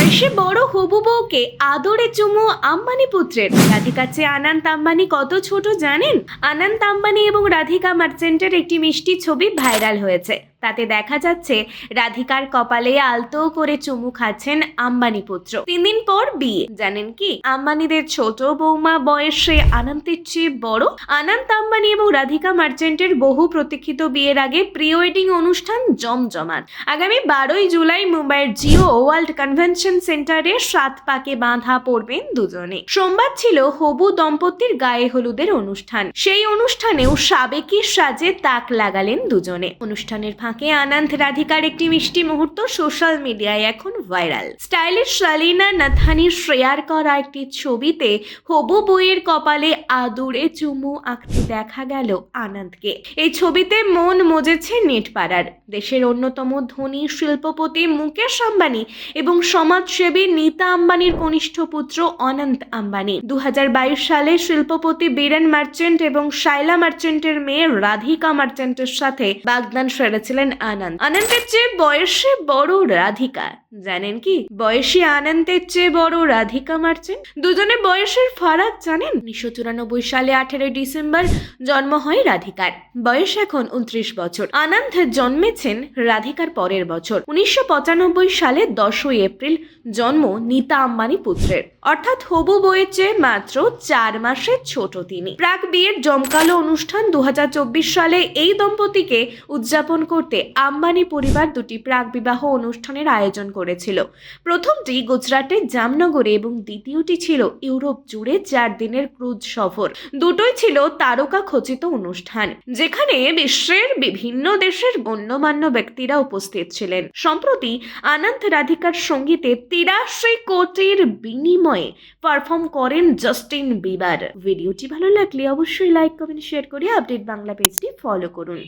বয়সে বড় হবু বউকে আদরে চুমু আম্বানি পুত্রের। রাধিকার চেয়ে আনন্দ আম্বানি কত ছোট জানেন? আনন্দ আম্বানি এবং রাধিকা মার্চেন্টের একটি মিষ্টি ছবি ভাইরাল হয়েছে। তাতে দেখা যাচ্ছে রাধিকার কপালে আলতো করে চুমু খাচ্ছেন আম্বানি পুত্র। তিন দিন পর বিয়ে, জানেন কি? আম্বানিদের ছোট বৌমা বয়সে আনন্দের চেয়ে বড়। আনন্ত আম্বানি এবং রাধিকা মার্চেন্টের বহু প্রতীক্ষিত বিয়ের আগে প্রি ওয়েডিং অনুষ্ঠান জমজমাট। আগামী বারোই জুলাই মুম্বাইয়ের জিও ওয়ার্ল্ড কনভেনশন সেন্টারে সাত পাকে বাঁধা পড়বেন দুজনে। সোমবার ছিল হবু দম্পতির গায়ে হলুদের অনুষ্ঠান। সেই অনুষ্ঠানেও সাবেকি সাজে তাক লাগালেন দুজনে। অনুষ্ঠানের ফাঁকে আনন্দ রাধিকার একটি মিষ্টি মুহূর্ত সোশ্যাল মিডিয়ায় এখন viral stylish Shalina Nathani share করা একটি ছবিতে হবু বইয়ের কপালে আদুরে চুমু আঁকতে দেখা গেল আনন্দকে। এই ছবিতে মন মজেছে নেটপাড়ার। দেশের অন্যতম ধনী শিল্পপতি মুকেশ আম্বানি এবং সমাজসেবী নীতা আম্বানির কনিষ্ঠ পুত্র অনন্ত আম্বানি। দু হাজার বাইশ সালে শিল্পপতি বীরেন মার্চেন্ট এবং শাইলা মার্চেন্টের মেয়ে রাধিকা মার্চেন্টের সাথে বাগদান সেরেছিলেন আনন্দ। আনন্দের চেয়ে বয়সে বড় রাধিকা। জানেন কি? বয়সী আনন্দের চেয়ে বড় রাধিকা মার্চেন্ট দুজনে বয়সের ফারাক জানেন? উনিশশো চুরানব্বই সালে আঠেরোই ডিসেম্বর জন্ম হয় রাধিকার। বয়স এখন উনত্রিশ বছর। আনন্দ জন্মেছেন রাধিকার পরের বছর। উনিশশো পঁচানব্বই সালে দশই এপ্রিল জন্ম নীতা আম্বানি পুত্রের। অর্থাৎ হবু বইয়ের চেয়ে মাত্র চার মাসের ছোট তিনি। প্রাক বিয়ের জমকালো অনুষ্ঠান দু হাজার চব্বিশ সালে এই দম্পতিকে উদযাপন করতে আম্বানি পরিবার দুটি প্রাক বিবাহ অনুষ্ঠানের আয়োজন করেছিল। প্রথমটি গুজরাটে জামনগরে এবং দ্বিতীয়টি ছিল ইউরোপ জুড়ে চার দিনের ক্রুজ সফর। দুটোই ছিল তারকা খচিত অনুষ্ঠান, যেখানে বিশ্বের বিভিন্ন দেশের গণ্যমান্য ব্যক্তিরা উপস্থিত ছিলেন। সম্প্রতি আনন্দ রাধিকার সঙ্গীতে তিরাশি কোটির বিনিময়ে পারফর্ম করেন জাস্টিন বিবার। ভিডিওটি ভালো লাগলে অবশ্যই লাইক, কমেন্ট, শেয়ার করে আপডেট বাংলা পেজটি ফলো করুন।